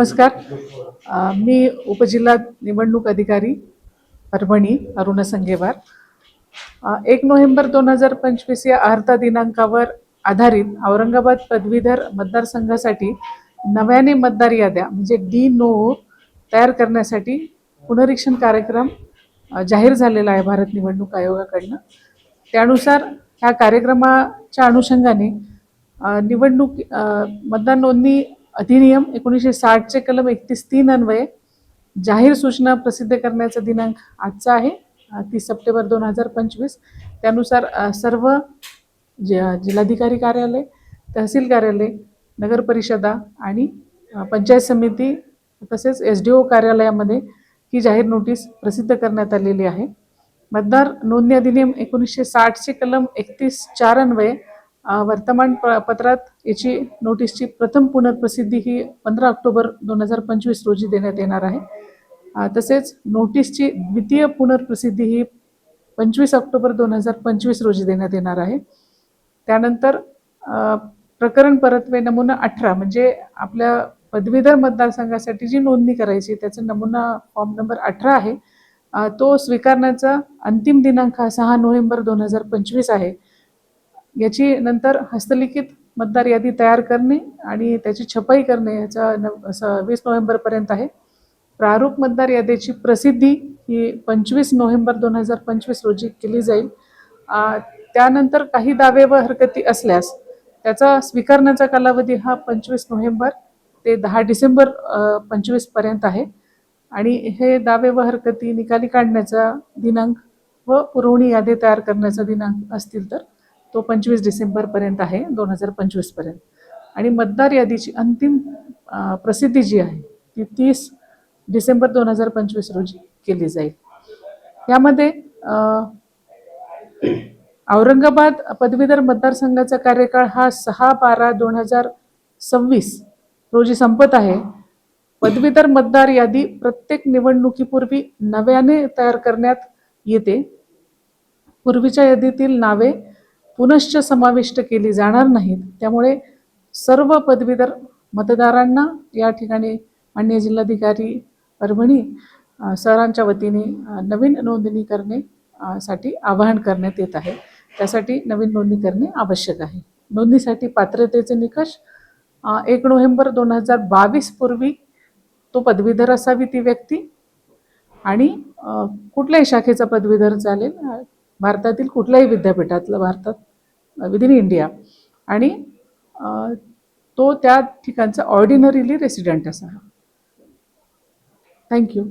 नमस्कार. मी उपजिल्हा निवडणूक अधिकारी परभणी अरुणा संगेवार. एक नोव्हेंबर दोन हजार पंचवीस या अर्धा दिनांकावर आधारित औरंगाबाद पदवीधर मतदारसंघासाठी नव्याने मतदार याद्या म्हणजे डी नो तयार करण्यासाठी पुनरीक्षण कार्यक्रम जाहीर झालेला आहे भारत निवडणूक आयोगाकडनं. त्यानुसार ह्या कार्यक्रमाच्या अनुषंगाने निवडणूक मतदान मतदार नोंदणी अधिनियम एकोणीसशे साठचे कलम एकतीस तीन अन्वये जाहीर सूचना प्रसिद्ध करण्याचा दिनांक आजचा आहे तीस सप्टेंबर दोन हजार पंचवीस. त्यानुसार सर्व ज जिल्हाधिकारी कार्यालय तहसील कार्यालय नगर परिषदा आणि पंचायत समिती तसेच एस डी ओ कार्यालयामध्ये ही जाहीर नोटीस प्रसिद्ध करण्यात आलेली आहे. मतदार नोंदणी अधिनियम एकोणीसशे साठचे कलम एकतीस चार अन्वये वर्तमान प पत्रात याची नोटीसची प्रथम पुनर्प्रसिद्धी ही पंधरा ऑक्टोबर दोन हजार पंचवीस रोजी देण्यात येणार आहे. तसेच नोटीसची द्वितीय पुनर्प्रसिद्धी ही पंचवीस ऑक्टोबर दोन हजार पंचवीस रोजी देण्यात येणार आहे. त्यानंतर प्रकरण परतवे नमुना अठरा म्हणजे आपल्या पदवीधर मतदारसंघासाठी जी नोंदणी करायची त्याचा नमुना फॉर्म नंबर अठरा आहे. तो स्वीकारण्याचा अंतिम दिनांक हा सहा नोव्हेंबर दोन हजार पंचवीस आहे. याची नंतर हस्तलिखित मतदार यादी तयार करणे आणि त्याची छपाई करणे याचा नव स- वीस नोव्हेंबरपर्यंत आहे. प्रारूप मतदार यादीची प्रसिद्धी ही पंचवीस नोव्हेंबर दोन हजार पंचवीस रोजी केली जाईल. त्यानंतर काही दावे व हरकती असल्यास त्याचा स्वीकारण्याचा कालावधी हा पंचवीस नोव्हेंबर ते दहा डिसेंबर पंचवीसपर्यंत आहे. आणि हे दावे व हरकती निकाली काढण्याचा दिनांक व पुरवणी यादी तयार करण्याचा दिनांक असतील तर तो पंचवीस डिसेंबरपर्यंत आहे दोन हजार पंचवीसपर्यंत. आणि मतदार यादीची अंतिम प्रसिद्धी जी आहे ती तीस डिसेंबर दोन हजार पंचवीस रोजी केली जाईल. यामध्ये औरंगाबाद पदवीधर मतदारसंघाचा कार्यकाळ हा सहा बारा दोन हजार सव्वीस रोजी संपत आहे. पदवीधर मतदार यादी प्रत्येक निवडणुकीपूर्वी नव्याने तयार करण्यात येते. पूर्वीच्या यादीतील नावे पुनश्च समाविष्ट केली जाणार नाहीत. त्यामुळे सर्व पदवीधर मतदारांना या ठिकाणी माननीय जिल्हाधिकारी परभणी सरांच्या वतीने नवीन नोंदणी करणे साठी आवाहन करण्यात येत आहे. त्यासाठी नवीन नोंदणी करणे आवश्यक आहे. नोंदणीसाठी पात्रतेचे निकष एक नोव्हेंबर दोन हजार बावीस पूर्वी तो पदवीधर असावी ती व्यक्ती आणि कुठल्याही शाखेचा पदवीधर चालेल. भारतातील कुठल्याही विद्यापीठातलं भारतात विदिन इंडिया आणि तो त्या ठिकाणचा ऑर्डिनरीली रेसिडेंट असा थँक्यू